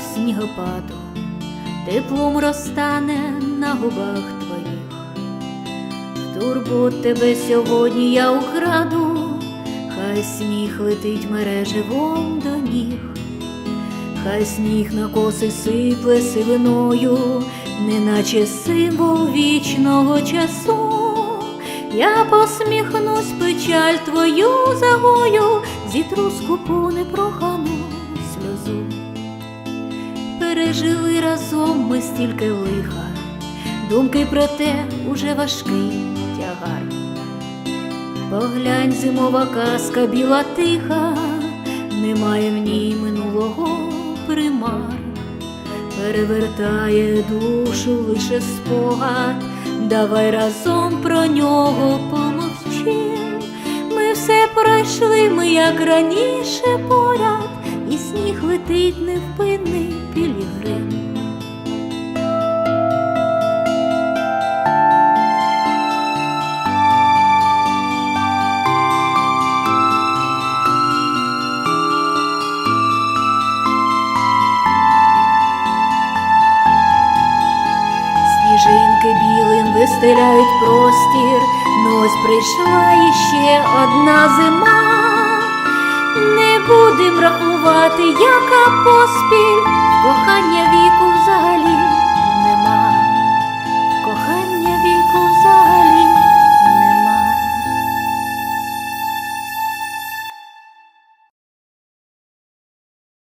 снігопаду, теплом розтане на губах твоїх. В турбот тебе сьогодні я украду, хай сніг летить мереживом до ніг, хай сніг на коси сипле сивиною, неначе символ вічного часу. Я посміхнусь печаль твою загою, зітру скупу непрохану сльозу. Пережили разом ми стільки лиха, думки про те уже важкий тягар. Поглянь, зимова казка біла тиха, немає в ній минулого примар, перевертає душу лише спогад, давай разом про нього помовчим. Ми все пройшли, ми як раніше поряд, сніг летить невпинний пілігрим. Сніжинки білим вистеляють простір, ну ось прийшла іще одна рахувати, яка поспіль, кохання віку взагалі